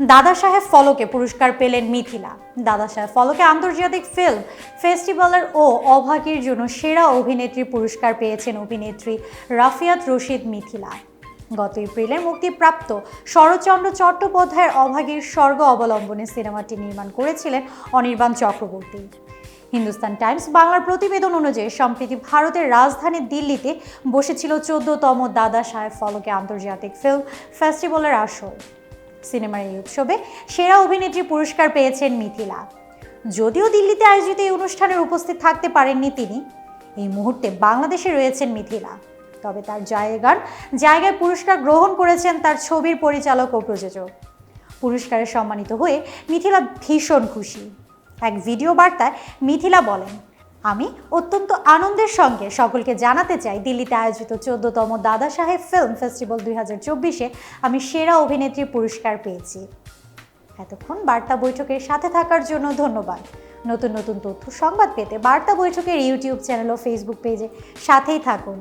দাদা সাহেব ফলকে পুরস্কার পেলেন মিথিলা। দাদা সাহেব ফলকে আন্তর্জাতিক ফিল্ম ফেস্টিভ্যালের ও অভাগীর জন্য সেরা অভিনেত্রী পুরস্কার পেয়েছেন অভিনেত্রী রাফিয়াত রশিদ মিথিলা। গত এপ্রিলে মুক্তিপ্রাপ্ত শরৎচন্দ্র চট্টোপাধ্যায়ের অভাগীর স্বর্গ অবলম্বনে সিনেমাটি নির্মাণ করেছিলেন অনির্বাণ চক্রবর্তী। হিন্দুস্তান টাইমস বাংলার প্রতিবেদন অনুযায়ী, সম্প্রতি ভারতের রাজধানী দিল্লিতে বসেছিল চোদ্দতম দাদা সাহেব ফলকে আন্তর্জাতিক ফিল্ম ফেস্টিভ্যালের আসর। সিনেমার এই উৎসবে সেরা অভিনেত্রী পুরস্কার পেয়েছেন মিথিলা। যদিও দিল্লিতে আয়োজিত এই অনুষ্ঠানের উপস্থিত থাকতে পারেননি তিনি, এই মুহূর্তে বাংলাদেশে রয়েছেন মিথিলা। তবে তার জায়গার জায়গায় পুরস্কার গ্রহণ করেছেন তার ছবির পরিচালক ও প্রযোজক। পুরস্কারে সম্মানিত হয়ে মিথিলা ভীষণ খুশি। এক ভিডিও বার্তায় মিথিলা বলেন আমি অত্যন্ত আনন্দের সঙ্গে সকলকে জানাতে চাই, দিল্লিতে আয়োজিত চোদ্দতম দাদা সাহেব ফিল্ম ফেস্টিভ্যাল দুই হাজার চব্বিশে আমি সেরা অভিনেত্রী পুরস্কার পেয়েছি। এতক্ষণ বার্তা বৈঠকের সাথে থাকার জন্য ধন্যবাদ। নতুন নতুন তথ্য, সংবাদ পেতে বার্তা বৈঠকের ইউটিউব চ্যানেল ও ফেসবুক পেজে সাথেই থাকুন।